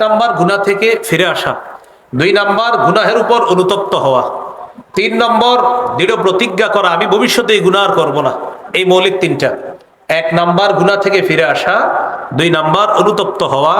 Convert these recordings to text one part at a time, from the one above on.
Number গুনাহ থেকে ফিরে আসা। দুই নাম্বার, গুনাহের উপর অনুতপ্ত হওয়া। তিন নম্বর, দৃঢ় প্রতিজ্ঞা করা, আমি ভবিষ্যতে এই গুনাহ আর করব না। এই মৌলিক তিনটা। এক নাম্বার, গুনাহ থেকে ফিরে আসা। দুই নাম্বার, অনুতপ্ত হওয়া।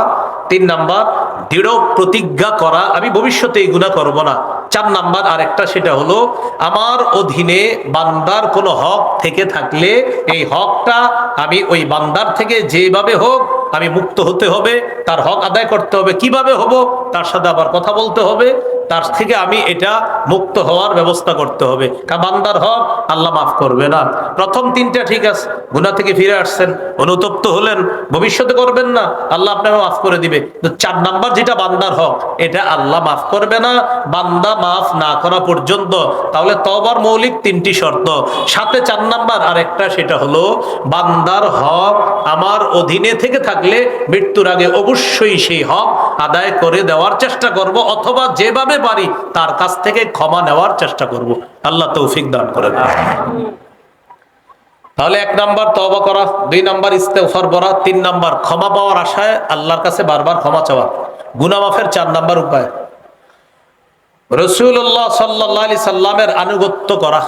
তিন নাম্বার, দৃঢ় প্রতিজ্ঞা করা, আমি ভবিষ্যতে এই গুনাহ করব না। চার নাম্বার, আরেকটা, সেটা হলো, আমার অধীনে বান্দার কোনো হক থেকে থাকলে, এই হকটা আমি ওই বান্দার থেকে যেভাবে হোক আমি মুক্ত হতে হবে, তার হক আদায় করতে হবে। কীভাবে হব? তার সাথে আবার কথা বলতে হবে। তার থেকে আমি এটা মুক্ত হওয়ার ব্যবস্থা করতে হবে। বান্দার হক, আল্লাহ মাফ করবে না। প্রথম তিনটা ঠিক আছে। গুনা থেকে ফিরে আসছেন, অনুতপ্ত হলেন, ভবিষ্যতে করবেন না। আল্লাহ আপনাকে মাফ করে দিবে। তো চার নাম্বার যেটা বান্দার হক, এটা আল্লাহ মাফ করবে না। বান্দা মাফ না করা পর্যন্ত, তাহলে তবার মৌলিক তিনটি শর্ত। সাথে চার নাম্বার আরেকটা, সেটা হলো, বান্দার হক আমার অধীনে থেকে। থাকলে মৃত্যুর আগে অবশ্যই সেই হক আদায় করে দেওয়ার চেষ্টা করব, অথবা যেভাবে পারি তার কাছ থেকে ক্ষমা নেওয়ার চেষ্টা করব। আল্লাহ তৌফিক দান করেন তাহলে এক নাম্বার তবা করা, দুই নাম্বার ইস্তেফার বরা তিন নাম্বার ক্ষমা পাওয়ার আশায় আল্লাহর কাছে বারবার ক্ষমা চাওয়া। গুনামাফের চার নাম্বার উপায়। রসুল্লাহ সাল্লি সাল্লামের আনুগত্য করা।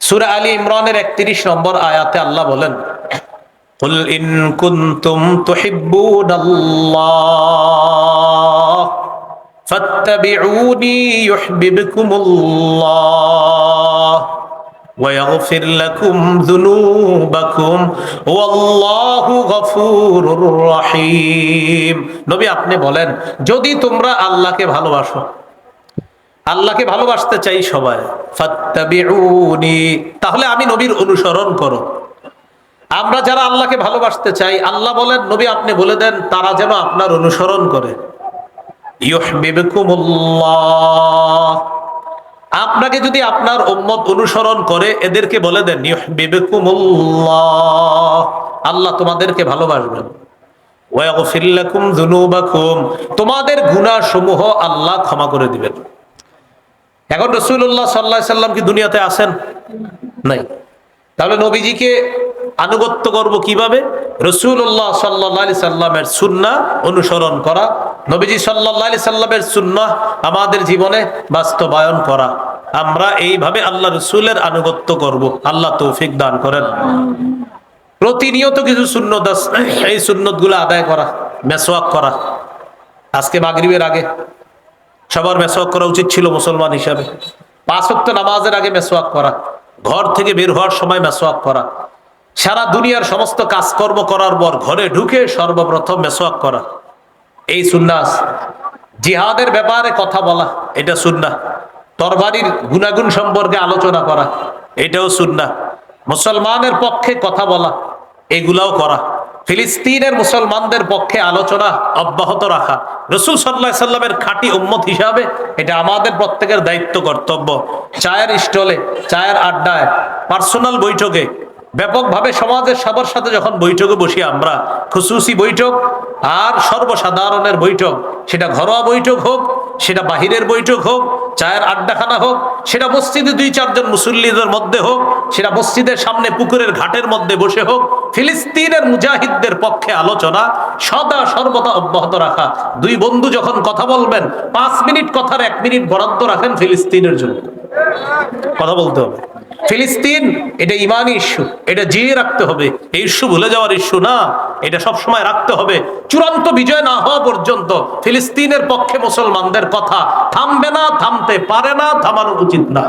সুরা আলী ইমরানের একত্রিশ নম্বর আয়াতে আল্লাহ বলেন قل إن كنتم تحبون الله فاتبعوني يحببكم الله ويغفر لكم ذنوبكم والله غفور رحيم নবী আপনি বলেন যদি তোমরা আল্লাহকে ভালোবাসো আল্লাহকে ভালোবাসতে চাই সবাই ফাত্তাবিউনি তাহলে আমি নবীর অনুসরণ করো আমরা যারা আল্লাহকে ভালোবাসতে চাই, আল্লাহ বলেন, নবী আপনি বলে দেন, তারা যেন আপনার অনুসরণ করে। আপনাকে যদি আপনার উম্মত অনুসরণ করে, এদেরকে বলে দেন আল্লাহ তোমাদেরকে ভালোবাসবেন। তোমাদের গুনাহ সমূহ আল্লাহ ক্ষমা করে দিবেন। এখন রসুল্লাহ সাল্লাহ সাল্লাম কি দুনিয়াতে আসেন নাই। তাহলে নবীজিকে আনুগত্য করব কীভাবে? রসুল্লাহ সাল্লি সাল্লামের সুন্না অনুসরণ করা। নবীজি সাল্লি সাল্লামের সুন্না আমাদের জীবনে বাস্তবায়ন করা। আমরা এইভাবে আল্লাহ রসুলের আনুগত্য করব। আল্লাহ তৌফিক দান করেন। প্রতিনিয়ত কিছু সুন্নত এই সুন্নতগুলো আদায় করা মেসোয়াক করা। আজকে মাগরিবের আগে সবার মেসোয়াক করা উচিত ছিল মুসলমান হিসাবে। পাঁচ নামাজের আগে মেসোয়াক করা। ঘর থেকে বের হওয়ার সময় মেসোয়াক করা। সারা দুনিয়ার সমস্ত কাজকর্ম করার পর ঘরে ঢুকে সর্বপ্রথম মেসোয়াক করা। এই সুন্নাস। জিহাদের ব্যাপারে কথা বলা, এটা সুন্না তরবারির গুণাগুণ সম্পর্কে আলোচনা করা, এটাও সুন্না মুসলমানের পক্ষে কথা বলা, এগুলাও করা। ফিলিস্তিনের মুসলমানদের পক্ষে আলোচনা অব্যাহত রাখা। রসুল সাল্লাহ সাল্লামের খাঁটি উম্মত হিসাবে এটা আমাদের প্রত্যেকের দায়িত্ব, কর্তব্য। চায়ের স্টলে, চায়ের আড্ডায়, পার্সোনাল বৈঠকে, ব্যাপকভাবে সমাজের সবার সাথে যখন বৈঠকে বসি আমরা, খুসুসি বৈঠক আর সর্বসাধারণের বৈঠক, সেটা ঘরোয়া বৈঠক হোক সেটা বাহিরের বৈঠক হোক, চায়ের আড্ডাখানা হোক, সেটা মসজিদে দুই চারজন মুসল্লিদের মধ্যে হোক, সেটা মসজিদের সামনে পুকুরের ঘাটের মধ্যে বসে হোক, ফিলিস্তিনের মুজাহিদদের পক্ষে আলোচনা সদা সর্বদা অব্যাহত রাখা। দুই বন্ধু যখন কথা বলবেন, পাঁচ মিনিট কথার এক মিনিট বরাদ্দ রাখেন ফিলিস্তিনের জন্য। কথা বলতে হবে। ফিলিস্তিন, এটা ইমানি ইস্যু, এটা জিয়ে রাখতে হবে। এই ইস্যু ভুলে যাওয়ার ইস্যু না, এটা সব সময় রাখতে হবে। চূড়ান্ত বিজয় না হওয়া পর্যন্ত ফিলিস্তিনের পক্ষে মুসলমানদের কথা থামবে না, থামতে পারে না, থামানো উচিত না।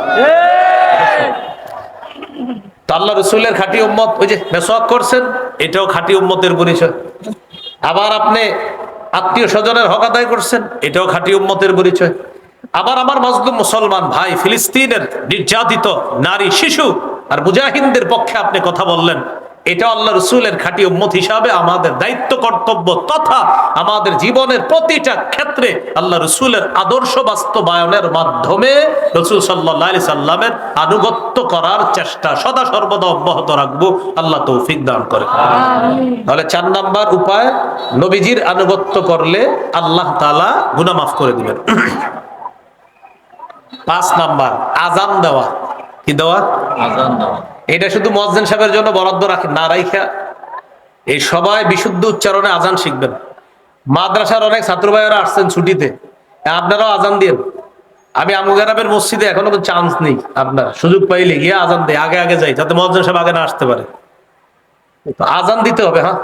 তো আল্লাহ রসুলের খাঁটি উম্মত, ওই যে মেসোয়াক করছেন, এটাও খাঁটি উম্মতের পরিচয়। আবার আপনি আত্মীয় স্বজনের হক আদায় করছেন, এটাও খাঁটি উম্মতের পরিচয়। আবার আমার মজলুম মুসলমান ভাই ফিলিস্তিনের নির্যাতিত নারী শিশু আর মুজাহিনদের পক্ষে আপনি কথা বললেন। এটা আল্লাহ রসুলের খাঁটি উম্মত হিসাবে আমাদের দায়িত্ব কর্তব্য তথা আমাদের জীবনের প্রতিটা ক্ষেত্রে আল্লাহ রসুলের আদর্শ বাস্তবায়নের মাধ্যমে রসুল সাল্লাহ সাল্লামের আনুগত্য করার চেষ্টা সদা সর্বদা অব্যাহত রাখব। আল্লাহ তৌফিক দান করে। তাহলে চার নাম্বার উপায় নবীজির আনুগত্য করলে আল্লাহ তালা গুনা মাফ করে দিবেন। পাঁচ নাম্বার আজান দেওয়া। কি দেওয়া? আজান দেওয়া। এটা শুধু মসজিদ সাহেবের জন্য বরাদ্দ রাখেন না রাইখা। এই সবাই বিশুদ্ধ উচ্চারণে আজান শিখবেন। মাদ্রাসার অনেক ছাত্র ভাইয়েরা আসছেন ছুটিতে। আপনারাও আজান দিয়ে আমি আমুগারাবের মসজিদে এখনও তো চান্স নেই আপনার। সুযোগ পাইলে গিয়ে আজান দেয় আগে আগে যাই যাতে মহাজন সাহেব আগে না আসতে পারে। আজান দিতে হবে হ্যাঁ?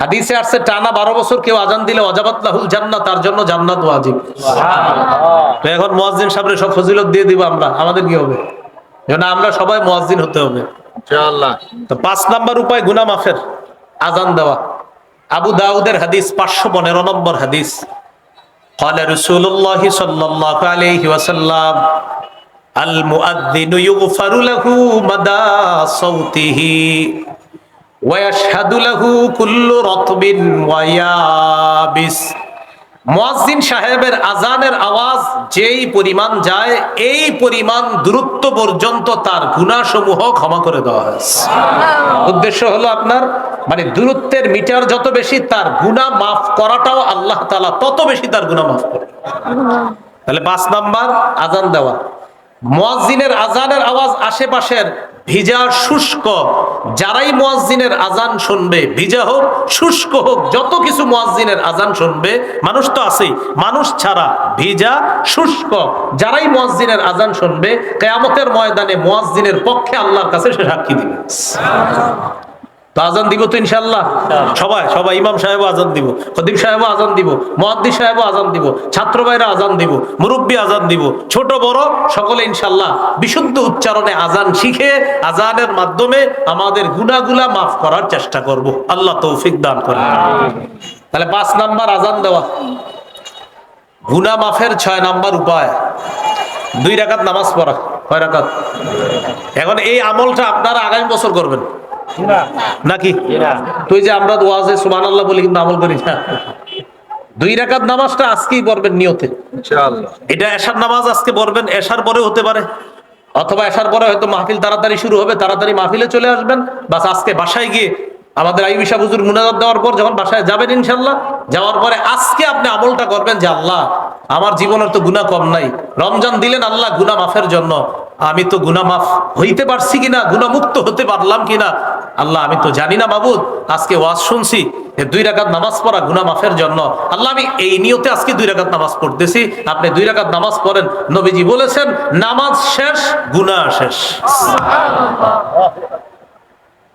হাদিসে আসছে টানা বারো বছর কেউ আজান দিলে অজাবাত লাহুল জান্নাত তার জন্য জান্নাত ওয়াজিব তো এখন মুয়াজ্জিন সাহেবের সব ফজিলত দিয়ে দিব আমরা আমাদের কি হবে যেন আমরা সবাই মুয়াজ্জিন হতে হবে ইনশাআল্লাহ তো পাঁচ নাম্বার উপায় গুনা মাফের আজান দেওয়া আবু দাউদের হাদিস পাঁচশো পনেরো নম্বর হাদিস قال رسول الله صلى الله عليه وسلم المؤذن يغفر له مدى صوته সাহেবের আজানের আওয়াজ যেই পরিমাণ যায় এই পরিমাণ দূরত্ব পর্যন্ত তার গুণাসমূহ ক্ষমা করে দেওয়া হয়েছে। উদ্দেশ্য হলো আপনার মানে দূরত্বের মিটার যত বেশি তার গুণা মাফ করাটাও আল্লাহ তালা তত বেশি তার গুণা মাফ করে তাহলে পাঁচ নাম্বার আজান দেওয়া। মুয়াজ্জিনের আজানের আওয়াজ আশেপাশের ভিজা, শুষ্ক, যারাই মুয়াজ্জিনের আজান শুনবে, ভিজা হোক, শুষ্ক হোক, যত কিছু মুয়াজ্জিনের আজান শুনবে, মানুষ তো আছেই, মানুষ ছাড়া ভিজা, শুষ্ক, যারাই মুয়াজ্জিনের আজান শুনবে, কেয়ামতের ময়দানে মুয়াজ্জিনের পক্ষে আল্লাহর কাছে সে সাক্ষী দিবে। তো আজান দিব তো ইনশাল্লাহ সবাই সবাই ইমাম সাহেব আজান দিব খদিব সাহেব আজান দিব মহাদ্দি সাহেব আজান দিব ছাত্র ভাইরা আজান দিব মুরব্বী আজান দিব ছোট বড় সকলে ইনশাল্লাহ বিশুদ্ধ উচ্চারণে আজান শিখে আজানের মাধ্যমে আমাদের গুনাগুলা মাফ করার চেষ্টা করব। আল্লাহ তৌফিক দান করে তাহলে পাঁচ নাম্বার আজান দেওয়া। গুনা মাফের ছয় নাম্বার উপায়। দুই রাকাত নামাজ পড়া। কয় রাকাত। এখন এই আমলটা আপনারা আগামী বছর করবেন। নাকি? তুই যে আমরা ওয়াজে সুবান আল্লাহ বলি কিন্তু আমল করি না। দুই রাকাত নামাজটা আজকেই পড়বেন নিয়তে। ইনশাআল্লাহ। এটা এশার নামাজ আজকে পড়বেন এশার পরে হতে পারে। অথবা এশার পরে হয়তো মাহফিল তাড়াতাড়ি শুরু হবে তাড়াতাড়ি মাহফিলে চলে আসবেন। বাস আজকে বাসায় গিয়ে আমাদের আইবিশা হুজুর মুনাজাত দেওয়ার পর যখন বাসায় যাবেন ইনশাল্লাহ যাওয়ার পরে আজকে আপনি আমলটা করবেন যে আল্লাহ, আমার জীবনের তো গুণা কম নাই। রমজান দিলেন, আল্লাহ গুণা মাফের জন্য। আমি তো গুণা মাফ হইতে পারছি কিনা গুণা মুক্ত হতে পারলাম কিনা, আল্লাহ আমি তো জানি না বাবুদ আজকে ওয়াজ শুনছি দুই রাকাত নামাজ পড়া গুণা মাফের জন্য। আল্লাহ আমি এই নিয়তে আজকে দুই রাকাত নামাজ পড়তেছি। আপনি দুই রাকাত নামাজ পড়েন, নবীজি বলেছেন, নামাজ শেষ গুনা শেষ।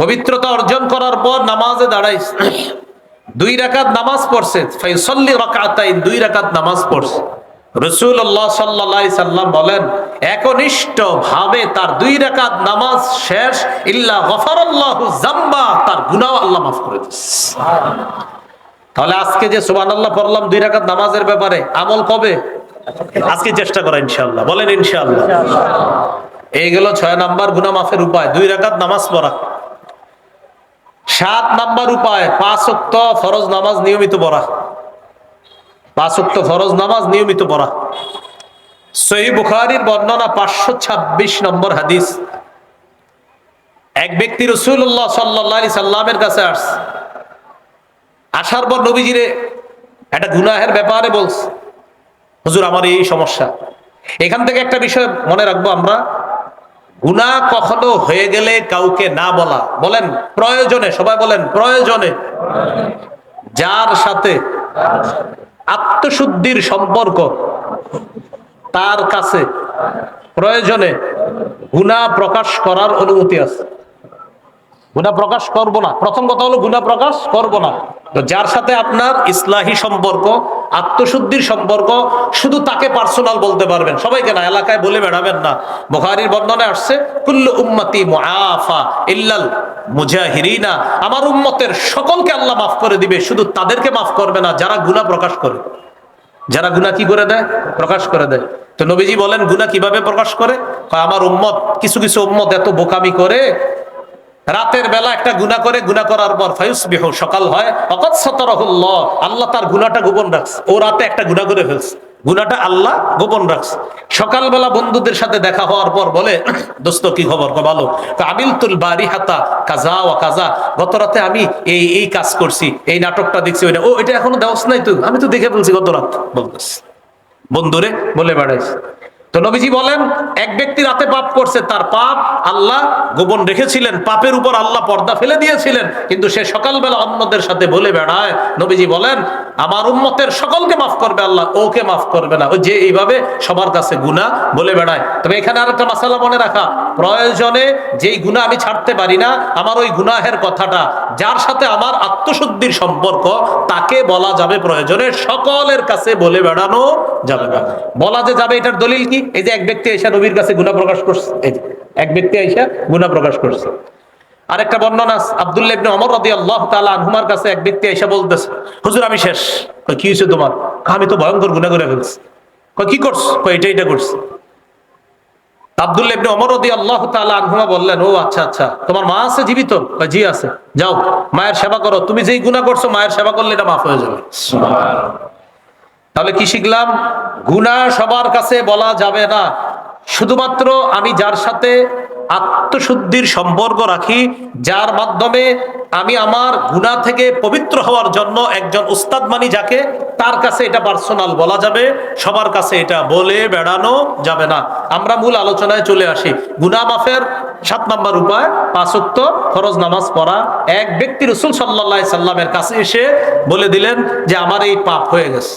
পবিত্রতা অর্জন করার পর নামাজে দাঁড়াইছে দুই রাকাত নামাজ পড়ছে। ফাইসল্লি রাকাতাইন দুই রাকাত নামাজ পড়ছে। রসুল্লাহ সাল্লাহ সাল্লাম বলেন একনিষ্ঠ ভাবে তার দুই রাকাত নামাজ শেষ ইল্লা গফারাল্লাহু জাম্বা তার গুনাহ আল্লাহ মাফ করে দিচ্ছে তাহলে আজকে যে সুবহানাল্লাহ পড়লাম দুই রাকাত নামাজের ব্যাপারে আমল কবে? আজকে চেষ্টা করা ইনশাআল্লাহ। বলেন ইনশাআল্লাহ। এইগুলো ছয় নাম্বার গুনাহ মাফের উপায়। দুই রাকাত নামাজ পড়া। সাত নাম্বার উপায়, পাঁচ ফরজ নামাজ নিয়মিত পড়া। পাঁচ ফরজ নামাজ নিয়মিত পড়া। সহি বুখারির বর্ণনা পাঁচশো ছাব্বিশ নম্বর হাদিস। এক ব্যক্তি রসুল্লাহ সাল্লি সাল্লামের কাছে আসছে আসার পর নবীজিরে একটা গুনাহের ব্যাপারে বলছে, হুজুর, আমার এই সমস্যা। এখান থেকে একটা বিষয় মনে রাখব আমরা। গুণা কখনো হয়ে গেলে কাউকে না বলা। বলেন, প্রয়োজনে, সবাই বলেন, প্রয়োজনে। যার সাথে আত্মশুদ্ধির সম্পর্ক, তার কাছে প্রয়োজনে গুণা প্রকাশ করার অনুমতি আছে। গুণা প্রকাশ করব না। প্রথম কথা হলো গুণা প্রকাশ করব না। যার সাথে আপনার ইসলাহী সম্পর্ক, আত্মশুদ্ধির সম্পর্ক, শুধু তাকে পার্সোনাল বলতে পারবেন। সবাইকে না, এলাকায় বলে বেড়াবেন না। বুখারীর বর্ণনে আসছে উম্মতি মুআফা ইল্লাল মুজাহিরিনা। আমার উম্মতের সকলকে আল্লাহ মাফ করে দিবে, শুধু তাদেরকে মাফ করবে না, যারা গুনাহ প্রকাশ করে। যারা গুনাহ কি করে দেয়? প্রকাশ করে দেয়। তো নবীজি বলেন, গুনাহ কীভাবে প্রকাশ করে? আমার উম্মত, কিছু কিছু উম্মত এত বোকামি করে রাতের বেলা একটা গুণা করে গুণা করার পর ফায়ুস বিহ সকাল হয়। অকত সতরহুল্লাহ, আল্লাহ তার গুণাটা গোপন রাখছে। ও রাতে একটা গুণা করে ফেলছে। গুণাটা আল্লাহ গোপন রাখছে। সকালবেলা বন্ধুদের সাথে দেখা হওয়ার পর বলে, দোস্ত, কি খবর? ভালো? আমিল তুল বাড়ি হাতা কাজা ও কাজা, গত রাতে আমি এই এই কাজ করছি, এই নাটকটা দেখছি, ওইটা। ও, এটা এখনও দেওয়াস নাই তুই আমি তো দেখে ফেলছি গত রাত। বলতেছি। বন্ধুরে বলে বেড়াইছে। তো নবীজি বলেন, এক ব্যক্তি রাতে পাপ করছে, তার পাপ আল্লাহ গোপন রেখেছিলেন, পাপের উপর আল্লাহ পর্দা ফেলে দিয়েছিলেন, কিন্তু সে সকালবেলা অন্যদের সাথে বলে বেড়ায়। নবীজি বলেন, আমার উম্মতের সকলকে মাফ করবে আল্লাহ, ওকে মাফ করবে না। ও যে এইভাবে সবার কাছে গুণা বলে বেড়ায়। তবে এখানে আর একটা মাসালা মনে রাখা, প্রয়োজনে যেই গুণা আমি ছাড়তে পারি না, আমার ওই গুনাহের কথাটা, যার সাথে আমার আত্মশুদ্ধির সম্পর্ক, তাকে বলা যাবে প্রয়োজনে সকলের কাছে বলে বেড়ানো যাবে না। বলা যে যাবে এটার দলিল কি? এই যে এক ব্যক্তি এসে নবীর কাছে গুণা প্রকাশ করছে এক ব্যক্তি এসে গুণা প্রকাশ করছে। আরেকটা বর্ণনা আব্দুল্লাহ আনহুমার কাছে এক ব্যক্তি এসে বলতেছে, হুজুর, আমি শেষ। কি হয়েছে তোমার? আমি তো ভয়ঙ্কর গুনাহ করে ফেলছি। কি করছ? এটা এটা করছি। আব্দুল্লাহ ইবনে ওমর রাদিয়াল্লাহু তাআলা আনহুমা বললেন, ও আচ্ছা আচ্ছা তোমার মা আছে জীবিত? জি আছে। যাও, মায়ের সেবা করো। তুমি যেই গুনাহ করছ, মায়ের সেবা করলে এটা মাফ হয়ে যাবে। তাহলে কি শিখলাম? গুনাহ সবার কাছে বলা যাবে না। শুধুমাত্র আমি যার সাথে আত্মশুদ্ধির সম্পর্ক রাখি, যার মাধ্যমে আমি আমার গুনাহ থেকে পবিত্র হওয়ার জন্য একজন উস্তাদ মানি যাকে, তার কাছে এটা পার্সোনাল বলা যাবে, সবার কাছে এটা বলে বেড়ানো যাবে না। আমরা মূল আলোচনায় চলে আসি। গুনাহ মাফের সাত নাম্বার উপায় পাঁচক্ত ফরজ নামাজ পড়া। এক ব্যক্তি রসুল সাল্লাহ সাল্লামের কাছে এসে বলে দিলেন যে, আমার এই পাপ হয়ে গেছে।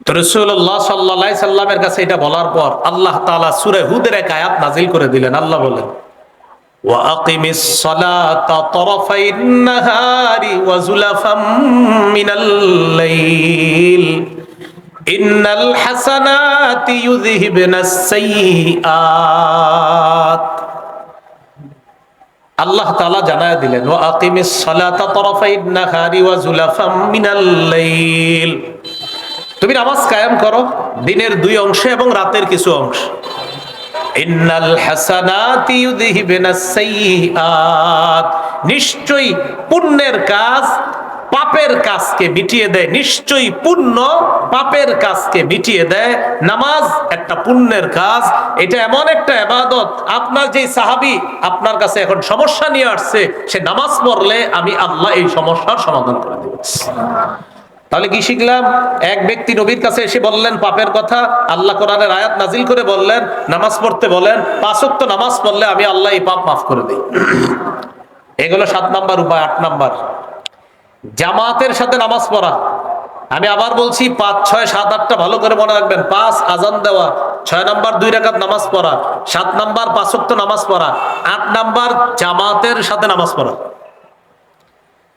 তো রসুল্লাহ সাল্লাহ সাল্লামের কাছে এটা বলার পর আল্লাহ তালা সুরে হুদের এক আয়াত নাজিল করে দিলেন আল্লাহ বলেন وأقم الصلاة طرفي النهار وزلفا من الليل إن الحسنات يذهبن السيئات আল্লাহ তাআলা জানায় দিলেন ওয়া আকিমিস সালাতা তরফাইন নাহারি ওয়া জুলাফাম মিনাল লাইল তুমি নামাজ কায়েম করো, দিনের দুই অংশে এবং রাতের কিছু অংশ। পুণ্যের কাজ পাপের কাজকে মিটিয়ে দেয়, নিশ্চয়ই পুণ্য পাপের কাজকে মিটিয়ে দেয়। নামাজ একটা পুণ্যের কাজ, এটা এমন একটা এবাদত আপনার যে সাহাবি আপনার কাছে এখন সমস্যা নিয়ে আসছে, সে নামাজ পড়লে আমি আল্লাহ এই সমস্যার সমাধান করে দেব। তাহলে কি শিখলাম? এক ব্যক্তি নবীর কাছে এসে বললেন, পাপের কথা আল্লাহ কোরআনের আয়াত নাজিল করে বললেন, নামাজ পড়তে বলেন পাঁচক্ত নামাজ পড়লে আমি আল্লাহ এই পাপ মাফ করে দিই। এগুলো সাত নাম্বার উপায়, আট নাম্বার। জামাতের সাথে নামাজ পড়া। আমি আবার বলছি, পাঁচ, ছয়, সাত, আটটা ভালো করে মনে রাখবেন। পাঁচ, আজান দেওয়া। ছয় নাম্বার, দুই রাকাত নামাজ পড়া। সাত নাম্বার পাঁচক্ত নামাজ পড়া। আট নাম্বার, জামাতের সাথে নামাজ পড়া।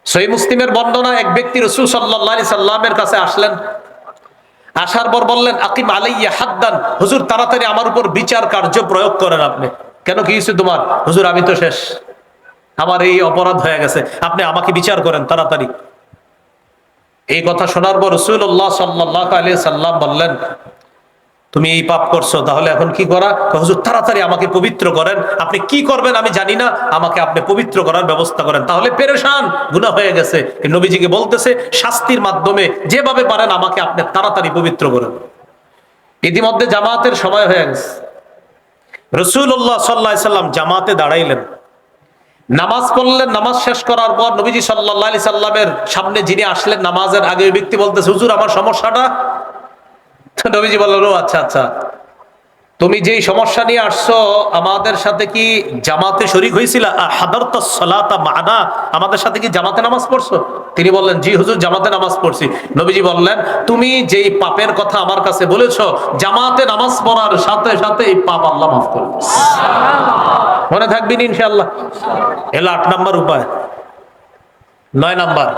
সই মুসলিমের বর্ণনা এক ব্যক্তি রসুল সাল্লাহ সাল্লামের কাছে আসলেন। আসার পর বললেন, আকিম আলাইয়া হাদ্দান, হুজুর তাড়াতাড়ি আমার উপর বিচার কার্য প্রয়োগ করেন আপনি। কেন, কি তোমার? হুজুর, আমি তো শেষ। আমার এই অপরাধ হয়ে গেছে। আপনি আমাকে বিচার করেন তাড়াতাড়ি। এই কথা শোনার পর রসুল্লাহ সাল্লাহ আলী সাল্লাম বললেন তুমি এই পাপ করছ, তাহলে এখন কি করা? হুজুর, তাড়াতাড়ি আমাকে পবিত্র করেন। আপনি কি করবেন আমি জানি না। আমাকে আপনি পবিত্র করার ব্যবস্থা করেন। তাহলে পেরেশান গুণা হয়ে গেছে। নবীজিকে বলতেছে, শাস্তির মাধ্যমে যেভাবে পারেন আমাকে আপনি তাড়াতাড়ি পবিত্র করেন। ইতিমধ্যে জামাতের সময় হয়ে গেছে। রসুল্লাহ সাল্লাহ সাল্লাম জামাতে দাঁড়াইলেন। নামাজ পড়লেন, নামাজ শেষ করার পর নবীজি সাল্লাহ সাল্লামের সামনে যিনি আসলেন নামাজের আগে, ওই ব্যক্তি বলতেছে, হুজুর, আমার সমস্যাটা নবীজি বললেন ও আচ্ছা আচ্ছা। তুমি যেই সমস্যা নিয়ে আসছো আমাদের সাথে কি জামাতে শরিক হয়েছিল? মানা। আমাদের সাথে কি জামাতে নামাজ পড়ছো? তিনি বললেন জি হুজুর জামাতে নামাজ পড়ছি। নবীজি বললেন তুমি যেই পাপের কথা আমার কাছে বলেছ জামাতে নামাজ পড়ার সাথে সাথে এই পাপ আল্লাহ মাফ করে। মনে থাকবেন ইনশাআল্লাহ। এলো আট নাম্বার উপায়। নয় নাম্বার।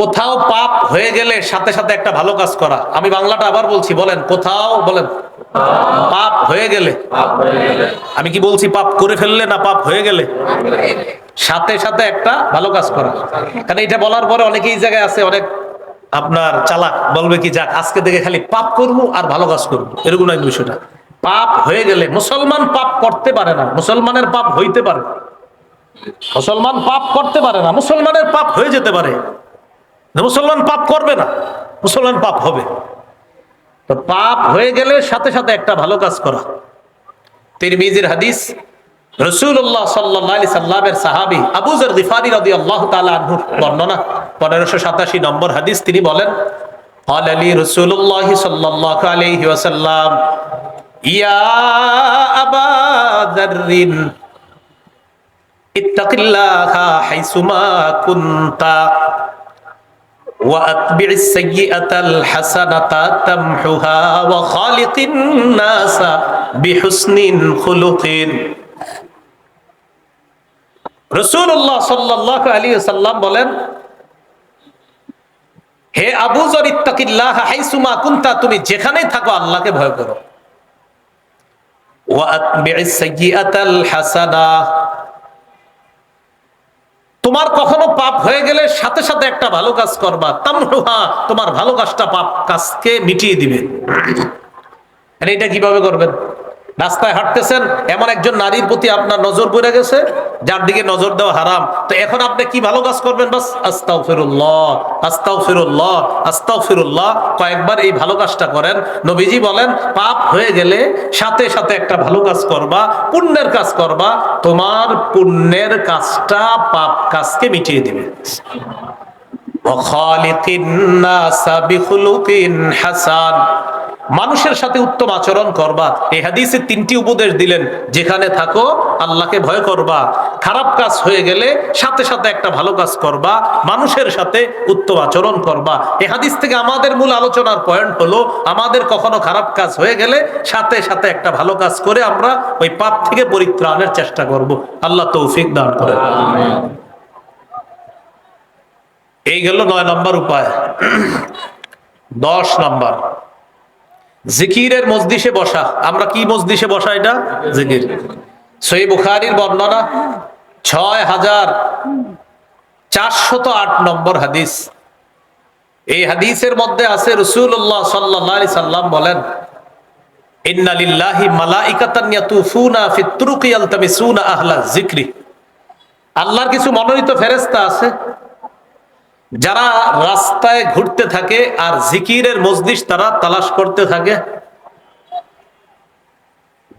কোথাও পাপ হয়ে গেলে সাথে সাথে একটা ভালো কাজ করা। আমি বাংলাটা আবার বলছি, বলেন, কোথাও, বলেন, পাপ হয়ে গেলে। আমি কি বলছি, পাপ করে ফেললে না পাপ হয়ে গেলে? সাথে সাথে একটা ভালো কাজ করা। কারণ এটা বলার পরে অনেকেই জায়গায় আছে, অনেক আপনার চালাক বলবে কি, যাক, আজকে দেখে খালি পাপ করব আর ভালো কাজ করব। এরকম এক বিষয়টা। পাপ হয়ে গেলে, মুসলমান পাপ করতে পারে না, মুসলমানের পাপ হইতে পারে। মুসলমান পাপ করতে পারে না, মুসলমানের পাপ হয়ে যেতে পারে। মুসলমান পাপ করবে না মুসলমান পাপ হবে তো পাপ হয়ে গেলে সাথে সাথে একটা ভালো কাজ করা তিরমিজির হাদিস রসুল্লাহ সাল্লি সাল্লামের সাহাবি আবুজর গিফারি রদি আল্লাহ তালুর বর্ণনা পনেরোশো সাতাশি নম্বর হাদিস তিনি বলেন قال لي رسول الله صلى الله عليه وسلم يا أبا ذر اتق الله حيثما كنت وأتبع السيئة الحسنة تمحها وخالق الناس بحسن خلق রসুল্লাহ সাল্লাহ আলী সাল্লাম বলেন হে আবু জর ইত্তাকিল্লাহ হাইসুমা কুন্তা তুমি যেখানেই থাকো আল্লাহকে ভয় করো ওয়াতবি'is সাইয়্যাতাল হাসানা তোমার কখনো পাপ হয়ে গেলে সাথে সাথে একটা ভালো কাজ করবা। তামরুহা, তোমার ভালো কাজটা পাপ কাজকে মিটিয়ে দিবে। আর এটা কীভাবে করবেন? রাস্তায় হাঁটতেছেন এমন একজন নারীর প্রতি আপনার নজর পড়ে গেছে যার দিকে নজর দেওয়া হারাম তো এখন আপনি কি ভালো কাজ করবেন বাস আস্তাও ফিরুল্লাহ আস্তাও ফিরুল্লাহ আস্তাও ফিরুল্লাহ কয়েকবার এই ভালো কাজটা করেন নবীজি বলেন পাপ হয়ে গেলে সাথে সাথে একটা ভালো কাজ করবা পুণ্যের কাজ করবা তোমার পুণ্যের কাজটা পাপ কাজকে মিটিয়ে দিবে وخالق الناس بخلق حسن মানুষের সাথে উত্তম আচরণ করবা। এই হাদিসে তিনটি উপদেশ দিলেন, যেখানে থাকো, আল্লাহকে ভয় করবা, খারাপ কাজ হয়ে গেলে সাথে সাথে একটা ভালো কাজ করবা, মানুষের সাথে উত্তম আচরণ করবা। এই হাদিস থেকে আমাদের মূল আলোচনার পয়েন্ট হলো, আমাদের কখনো খারাপ কাজ হয়ে গেলে সাথে সাথে একটা ভালো কাজ করে আমরা ওই পাপ থেকে পরিত্রাণের চেষ্টা করব। আল্লাহ তৌফিক দান করে এই গেল নয় নম্বর উপায়। দশ নম্বর। জিকিরের মসজিষে বসা। আমরা কি মসজিষে বসা এটা? জিকির। সই বুখারির বর্ণনা, ছয় হাজার চারশত আট নম্বর হাদিস। এই হাদিসের মধ্যে আছে রসুল্লাহ সাল্লি সাল্লাম বলেন আল্লাহর কিছু মনোনীত ফেরেস্তা আছে যারা রাস্তায় ঘুরতে থাকে আর জিকিরের মসজিদ তারা তালাশ করতে থাকে,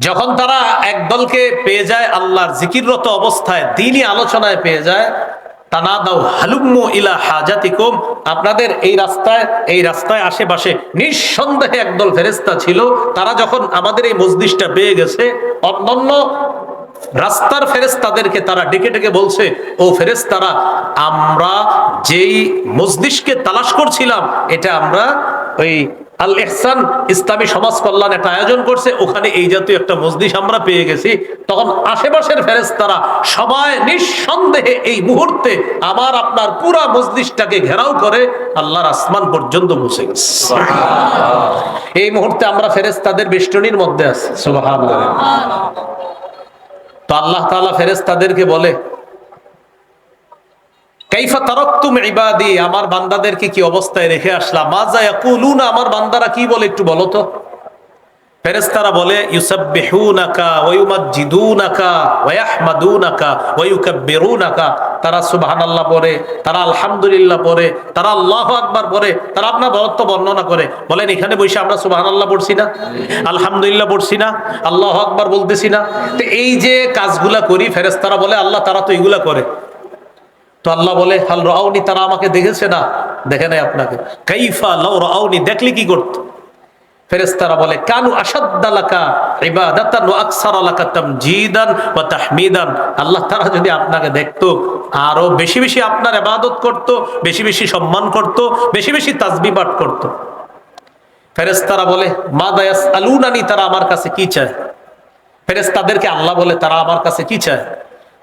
যখন তারা একদলকে পেয়ে যায় আল্লাহর জিকিররত অবস্থায়, দিনই আলোচনায় পেয়ে যায় তানা দাও হালুম্মু ইলা হাজাতিকুম, আপনাদের এই রাস্তায় এই রাস্তায় আশেপাশে নিঃসন্দেহে একদল ফেরেস্তা ছিল, তারা যখন আমাদের এই মসজিদটা পেয়ে গেছে, অন্যান্য রাস্তার ফেরেস্তাদেরকে তারা ডেকে ডেকে বলছে ও ফেরেস্তারা আমরা যেই মসজিদকে তালাশ করছিলাম এটা আমরা ওই আল এহসান ইসলামী সমাজ কল্যাণ একটা আয়োজন করছে ওখানে এই জাতীয় একটা মসজিদ আমরা পেয়ে গেছি। তখন আশেপাশের ফেরেস্তারা সবাই নিঃসন্দেহে এই মুহূর্তে আমার আপনার পুরা মসজিদটাকে ঘেরাও করে আল্লাহর আসমান পর্যন্ত বসে গেছে। এই মুহূর্তে আমরা ফেরেস্তাদের বেষ্টনীর মধ্যে আছি। সুবহানাল্লাহ। তো আল্লাহ তালা ফেরেস তাদেরকে বলে, কাইফা ইবাদি? আমার বান্দাদেরকে কি অবস্থায় রেখে আসলাম? মাজা ইয়াকুলুনা, আমার বান্দারা কি বলে একটু বলো তো। ফেরেশতারা বলে, ইউসাব্বিহুনাকা তারা সুবহানাল্লাহ পড়ে, তারা আলহামদুলিল্লাহ পড়ে, তারা আল্লাহু আকবার পড়ে, তারা আপনার বরত্ব বর্ণনা করে। বলেন, এখানে বসে আমরা সুবহানাল্লাহ পড়ছি না? আলহামদুলিল্লাহ পড়ছি না? আল্লাহু আকবার বলতেছি না? তো এই যে কাজগুলা করি, ফেরেশতারা বলে, আল্লাহ তারা তো এগুলা করে। তো আল্লাহ বলে, হাল রাউনি, তারা আমাকে দেখেছে না? দেখে নাই আপনাকে। কাইফা লাউ রাউনি, দেখলে কি করতো? ফেরেস্তারা বলে, কানু আসাদ্দালাকা আল্লাহ তাআলা যদি আপনাকে দেখতো, আরও বেশি বেশি আপনার ইবাদত করত, বেশি বেশি সম্মান করত, বেশি বেশি তাসবিহ পাঠ করত। ফেরেস্তারা বলে, মাদা ইয়াসআলুনানি, তারা আমার কাছে কি চায়? ফেরেস্তাদেরকে আল্লাহ বলে, তারা আমার কাছে কি চায়?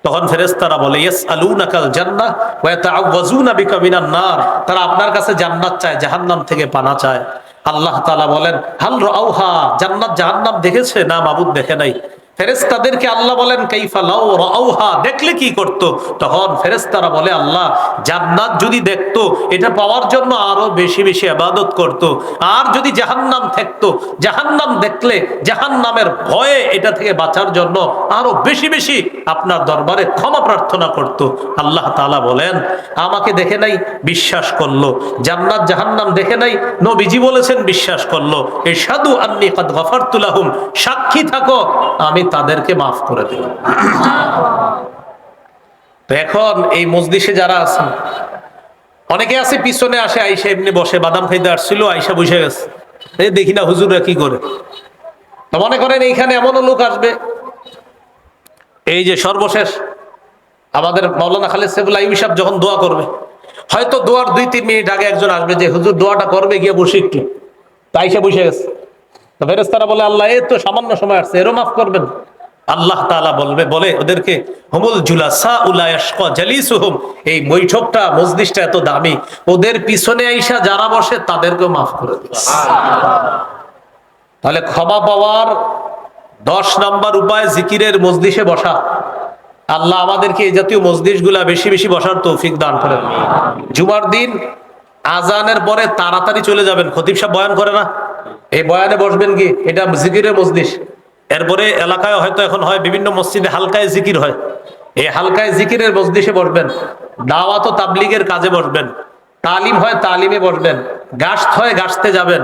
তখন ফেরেস্তারা বলে ইয়েস আলুনাকাল জান্নাহ ওয়া ইয়াতাআওয়াজুনা বিকা মিনান নার। তারা আপনার কাছে জান্নাত চায়, জাহান্নাম থেকে পানা চায়। আল্লাহ বলেন হাল রাউহা জান্নাত জাহান্নাম দেখেছে? না মাবুদ দেখে নাই। ফেরেস্তাদেরকে আল্লাহ বলেন দেখলে কি করত? তখন ফেরেস্তারা বলে, আল্লাহ, জান্নাত যদি দেখতো, এটা পাওয়ার জন্য আরও বেশি বেশি আবাদত করত। আর যদি জাহান্নাম থাকতো জাহান্নাম দেখলে জাহান্নামের ভয়ে এটা থেকে বাঁচার জন্য আরও বেশি বেশি আপনার দরবারে ক্ষমা প্রার্থনা করত। আল্লাহ তাআলা বলেন, আমাকে দেখে নাই, বিশ্বাস করল। জান্নাত জাহান্নাম দেখে নাই, নবীজি বলেছেন, বিশ্বাস করল। এই সাধু আন্নি কাদ সাক্ষী থাকো, আমি তাদেরকে মাফ করে দিলাম তো এখন এই মজলিসে যারা আছেন অনেকে আছে, পিছনে আসে, আইসা এমনি বসে, বাদাম খাইতে আসছিল, আইসা বসে গেছে। এই দেখি না হুজুররা কি করে। মনে করেন এইখানে এমনও লোক আসবে। এই যে সর্বশেষ, আমাদের মাওলানা খালেদ সেবুল আইবি সাহেব যখন দোয়া করবে, হয়তো দোয়ার দুই তিন মিনিট আগে একজন আসবে যে, হুজুর, দোয়াটা করবে, গিয়ে বসে একটু। তাই সে বসে গেছে। তো ফেরেস্তারা বলে আল্লাহ এই তো সামান্য সময় আসছে এরও মাফ করবেন। আল্লাহ তাআলা বলবে বলে ওদেরকে হুমুল জুলাসা উলায়াশকা জালিসুহুম এই বৈঠকটা মজলিসটা এত দামি ওদের পিছনে আইসা যারা বসে তাদেরকেও মাফ করে দিচ্ছে তাহলে ক্ষমা পাওয়ার দশ নাম্বার উপায় জিকিরের মজলিসে বসা। আল্লাহ আমাদেরকে এই জাতীয় মজলিসগুলা বেশি বেশি বসার তৌফিক দান করেন। জুমার দিন আজানের পরে তাড়াতাড়ি চলে যাবেন খতিব সাহেব বয়ান করে না? এই বয়ানে বসবেন কি? এটা জিকিরের মজলিস। এরপরে এলাকায় হয়তো এখন হয় বিভিন্ন মসজিদে হালকায় জিকির হয়। এই হালকায় জিকিরের মজলিসে বসবেন। দাওয়াত ও তাবলিগের কাজে বসবেন। তালিম হয় তালিমে বসবেন। গাছ হয় গাছতে যাবেন।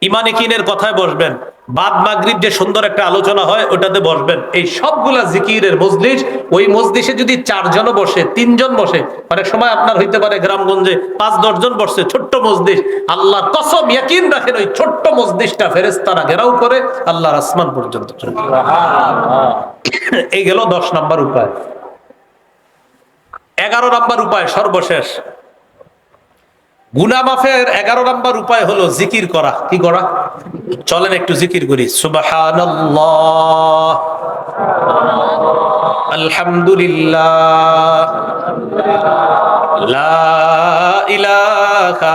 ইমানিকিনের কথায় বসবেন। বাদ মাগরিব যে সুন্দর একটা আলোচনা হয়, ওটাতে বসবেন। এই সবগুলা জিকিরের মজলিস, ওই মজলিসে যদি চারজনও বসে, তিনজন বসে, অনেক সময় আপনার হইতে পারে গ্রামগঞ্জে পাঁচ, দশজন বসছে, ছোট্ট মসজিদ আল্লাহর কসম ইয়াকিন রাখেন, ওই ছোট্ট মসজিদটা ফেরেস্তারা ঘেরাও করে, আল্লাহর আসমান পর্যন্ত। এই গেল দশ নাম্বার উপায়। এগারো নাম্বার উপায় সর্বশেষ। গুনা মাফের এগারো নম্বর উপায় হলো জিকির করা। কি করা? চলেন একটু জিকির করি। সুবহানাল্লাহ। আলহামদুলিল্লাহ। লা ইলাহা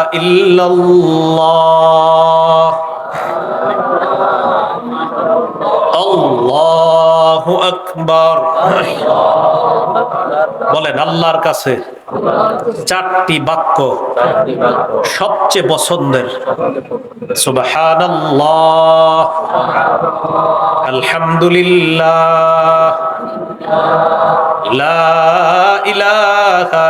বলেন আল্লাহর কাছে চারটি বাক্য সবচেয়ে পছন্দের। সুবহানাল্লাহ আলহামদুলিল্লাহ লা ইলাহা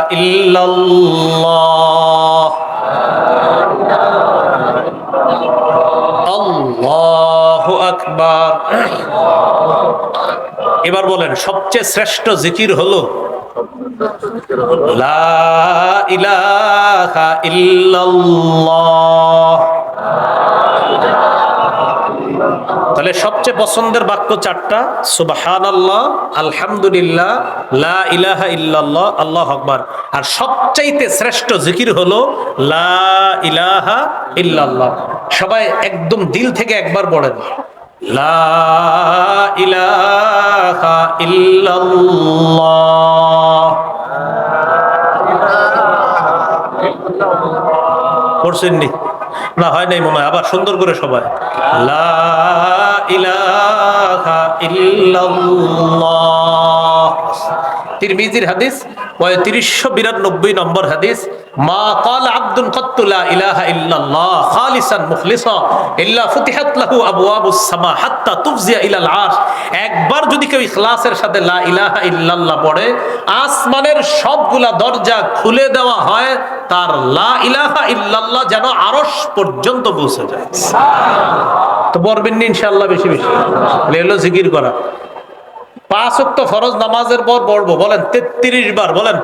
এবার বলেন, সবচেয়ে শ্রেষ্ঠ জিকির হলো? তাহলে সবচেয়ে পছন্দের বাক্য চারটা, সুবহানাল্লাহ, আলহামদুলিল্লাহ, লা ইলাহা ইল্লাল্লাহ, আল্লাহ আকবার। আর সবচাইতে শ্রেষ্ঠ জিকির হলো, লা ইলাহা ইল্লাল্লাহ। সবাই একদম দিল থেকে একবার পড়েন। লা ইলাহা ইল্লাল্লাহ। পড়ছেননি? না, হয় নাই মনে হয়, আবার সুন্দর করে সবাই। লা ইলাহা ইল্লাল্লাহ। তিরমিজির হাদিস একবার যদি কেউ ইখলাসের সাথে পড়ে, আসমানের সবগুলা দরজা খুলে দেওয়া হয়, তার লা ইলাহা ইল্লাল্লাহ যেন আরশ পর্যন্ত পৌঁছে যায়। তো পড়বেন নি ইনশাআল্লাহ বেশি বেশি। করা। পাঁচ ওয়াক্ত ফরজ নামাজের পর পড়ব, বলেন, তেত্রিশ বার, বলেন।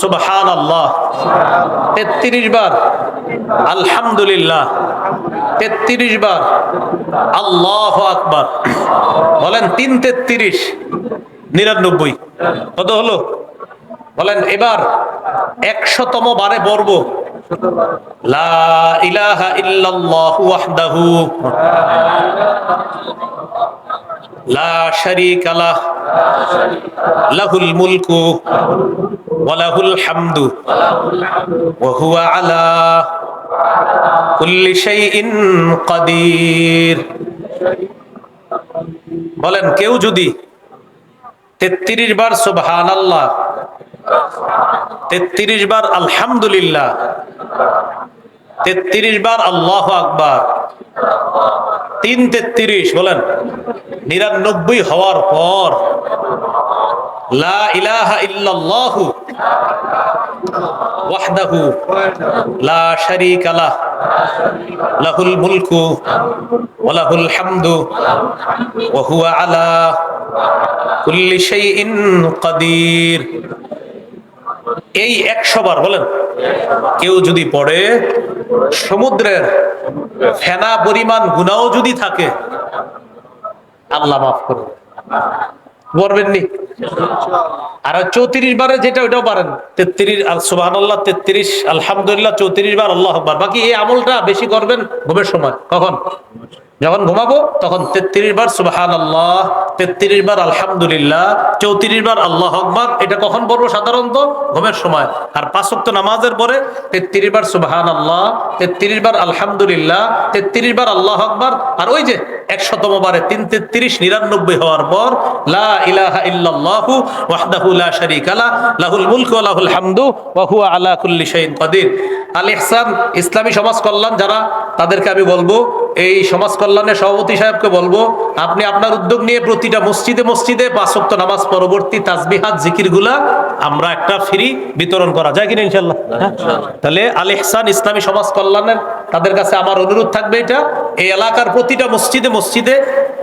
সুবহান আল্লাহ তেত্রিশ বার, আলহামদুলিল্লাহ। তেত্রিশ বার, আল্লাহ আকবার। বলেন, তিন তেত্রিশ, নিরানব্বই। কত হলো? বলেন, এবার একশতম বারে পড়ব। লা ইলাহা ইল্লাল্লাহু ওয়াহদাহু। লা লাহুল মুলকু আলা বলেন কেউ যদি তেত্রিশ বার সুবহান আল্লাহ তেত্রিশ বার আলহামদুলিল্লাহ তেত্রিশ বার আল্লাহ আকবার। তিন তেত্রিশ, বলেন। নিরানব্বই হওয়ার পর, লা লা লাহুল মুলকু ওয়া লাহুল হামদু আলা এই একশো বার, বলেন। কেউ যদি পড়ে সমুদ্রের ফেনা পরিমাণ গুনাও যদি থাকে, আল্লাহ মাফ করবে পারবেননি আর চৌত্রিশ বারে যেটা, ওইটাও পারেন। তেত্রিশ, আল সুবাহ আল্লাহ তেত্রিশ, আলহামদুলিল্লাহ, চৌত্রিশ বার আল্লাহ বাকি এই আমলটা বেশি করবেন ঘুমের সময়। কখন? যখন ঘুমাবো, তখন তেত্রিশ বার সুবাহান আল্লাহ তেত্রিশ বার আলহামদুলিল্লাহ, চৌত্রিশ বার আল্লাহ আকবার, এটা কখন পড়ব সাধারণত? ঘুমের সময়। আর পাঁচক্ত নামাজের পরে তেত্রিশ বার সুবাহান আল্লাহ তেত্রিশ বার আলহামদুলিল্লাহ, তেত্রিশ বার আল্লাহ আকবার, আর ওই যে একশতম বারে তিন তেত্রিশ নিরানব্বই হওয়ার পর, লা ইলাহা ইল্লাল্লাহু আল ইহসান ইসলামী সমাজ কল্যাণ যারা, তাদেরকে আমি বলব এই সমাজ কল্যাণের সভাপতি সাহেবকে বলব আপনি আপনার উদ্যোগ নিয়ে প্রতিটা মসজিদে মসজিদে পাঁচক্ত নামাজ পরবর্তী তাজবিহাত জিকিরগুলা আমরা একটা ফ্রি বিতরণ করা যায় কিনা ইনশাল্লাহ হ্যাঁ? তাহলে আল ইহসান ইসলামী সমাজ কল্যাণের তাদের কাছে আমার অনুরোধ থাকবে এটা। এই এলাকার প্রতিটা মসজিদে মসজিদে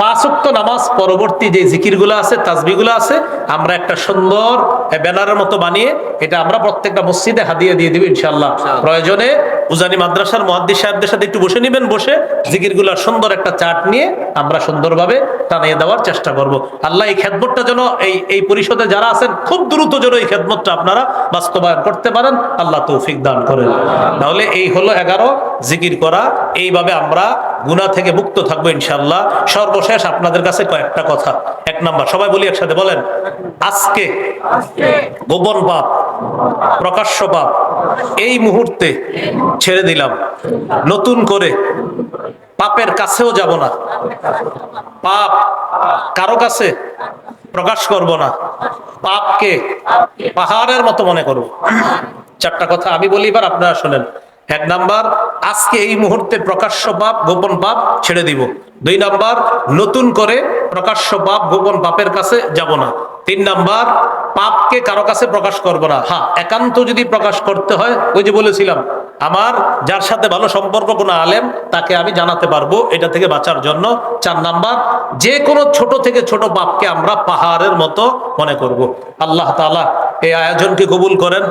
পাঁচক্ত নামাজ পরবর্তী যে জিকিরগুলো আছে তাসবিগুলো আছে আমরা একটা সুন্দর ব্যানারের মতো বানিয়ে এটা আমরা প্রত্যেকটা মসজিদে হাদিয়ে দিয়ে দিব ইনশাল্লাহ প্রয়োজনে উজানি মাদ্রাসার মহাদ্দিস সাহেবদের সাথে একটু বসে নেবেন বসে জিকিরগুলার সুন্দর একটা চার্ট নিয়ে আমরা সুন্দরভাবে টানিয়ে দেওয়ার চেষ্টা করব। আল্লাহ এই খেদমতটা যেন এই এই পরিষদে যারা আছেন খুব দ্রুত যেন এই খেদমতটা আপনারা বাস্তবায়ন করতে পারেন আল্লাহ তৌফিক দান করেন। তাহলে এই হলো এগারো জিকির করা এইভাবে আমরা গুনাহ থেকে মুক্ত থাকব ইনশাল্লাহ সর্বশেষ আপনাদের কাছে কয়েকটা কথা। এক নাম্বার সবাই বলি একসাথে বলেন আজকে গোপন পাপ প্রকাশ্য পাপ এই মুহূর্তে ছেড়ে দিলাম। নতুন করে পাপের কাছেও যাব না। পাপ কারও কাছে প্রকাশ করব না। পাপকে পাহাড়ের মতো মনে করব। চারটা কথা আমি বলি এবার আপনারা শোনেন। এক নাম্বার, আজকে এই মুহূর্তে প্রকাশ্য পাপ, গোপন পাপ ছেড়ে দিব। দুই নাম্বার, নতুন করে প্রকাশ্য পাপ, গোপন পাপের কাছে যাব না। তিন নাম্বার, পাপকে কারও কাছে প্রকাশ করব না। হ্যাঁ একান্ত যদি প্রকাশ করতে হয়, ওই যে বলেছিলাম, আমার যার সাথে ভালো সম্পর্ক, কোনো আলেম, তাকে আমি জানাতে পারব এটা থেকে বাঁচার জন্য। চার নাম্বার, যে কোনো ছোট থেকে ছোট পাপকে আমরা পাহাড়ের মতো মনে করব। আল্লাহ তাআলা এই আয়োজনকে কবুল করেন।